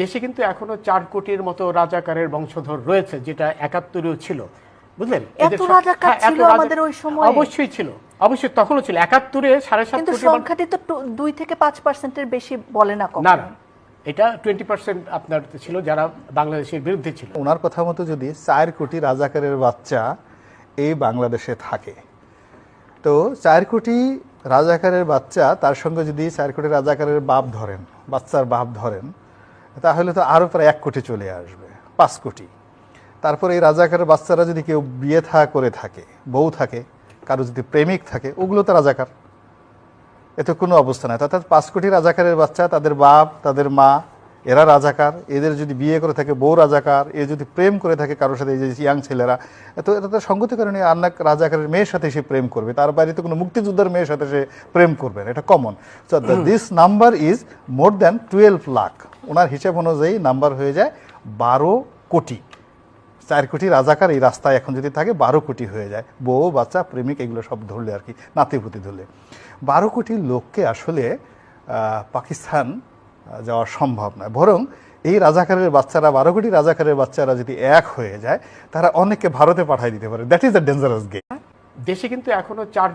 দেশে কিন্তু এখনও চার কোটির মতো রাজাকারের বংশধর রয়েছে যেটা একাত্তরেও ছিল। বুঝলেন? হ্যাঁ, অবশ্যই ছিল। অবশ্যই তখনও ছিল। একাত্তরে সাড়ে সাত কোটি সংখ্যাটি তো দুই থেকে পাঁচ পার্সেন্টের বেশি বলে না না এটা টোয়েন্টি পার্সেন্ট আপনার ছিল যারা বাংলাদেশের বিরুদ্ধে ছিল। ওনার কথা মতো যদি চার কোটি রাজাকারের বাচ্চা এই বাংলাদেশে থাকে তো চার কোটি রাজাকারের বাচ্চা তার সঙ্গে যদি চার কোটি রাজাকারের বাপ ধরেন বাচ্চার বাপ ধরেন তাহলে তো আরও প্রায় এক কোটি চলে আসবে পাঁচ কোটি। তারপরে এই রাজাকারের বাচ্চারা যদি কেউ বিয়ে থা করে থাকে বউ থাকে কারও যদি প্রেমিক থাকে ওগুলো তো রাজাকার। এতে কোনো অবস্থা নাই। অর্থাৎ পাঁচ কোটি রাজাকারের বাচ্চা তাদের বাপ তাদের মা এরা রাজাকার। এদের যদি বিয়ে করে থাকে বউ রাজাকার। এ যদি প্রেম করে থাকে কারোর সাথে এই যে ইয়াং ছেলেরা তো এটা তো সঙ্গতি কারণে আন্নাক রাজাকারের মেয়ের সাথে সে প্রেম করবে। তার বাইরে তো কোনো মুক্তিযোদ্ধার মেয়ের সাথে সে প্রেম করবে না। এটা common so this number is more than twelve lakh owner হিসেব অনুযায়ী নাম্বার হয়ে যায় বারো কোটি। চার কোটি রাজাকার এই রাস্তায় এখন যদি থাকে, বারো কোটি হয়ে যায়। বউ, বাচ্চা, প্রেমিক, এগুলো সব ধরলে আর কি, নাতিপুতি ধরলে। বারো কোটি লোককে আসলে পাকিস্তান যাওয়া সম্ভব নয়। বরং এই রাজাকারের বাচ্চারা, বারো কোটি রাজাকারের বাচ্চারা যদি এক হয়ে যায়, তারা অনেককে ভারতে পাঠিয়ে দিতে পারে। That is the dangerous game দেশে কিন্তু এখনও চার